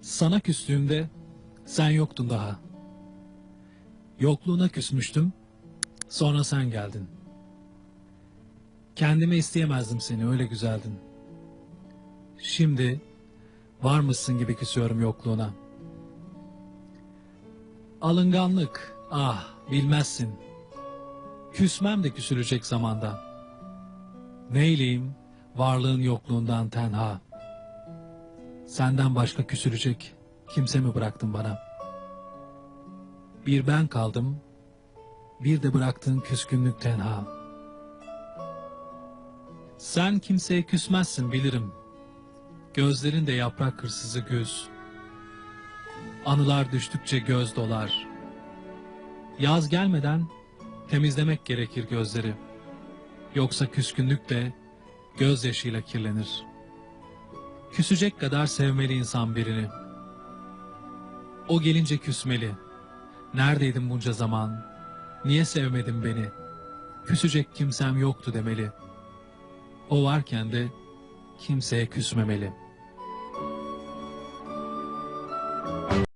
Sana küstüğümde sen yoktun daha. Yokluğuna küsmüştüm. Sonra sen geldin. Kendime isteyemezdim seni öyle güzeldin. Şimdi var mısın gibi küsüyorum yokluğuna. Alınganlık ah bilmezsin. Küsmem de küsülecek zamanda. Neyleyim varlığın yokluğundan tenha. Senden başka küsülecek kimse mi bıraktın bana? Bir ben kaldım, bir de bıraktığın küskünlük tenha. Sen kimseye küsmezsin bilirim. Gözlerin de yaprak hırsızı göz. Anılar düştükçe göz dolar. Yaz gelmeden temizlemek gerekir gözleri. Yoksa küskünlük de gözyaşıyla kirlenir. Küsecek kadar sevmeli insan birini. O gelince küsmeli. Neredeydin bunca zaman? Niye sevmedin beni? Küsecek kimsem yoktu demeli. O varken de kimseye küsmemeli.''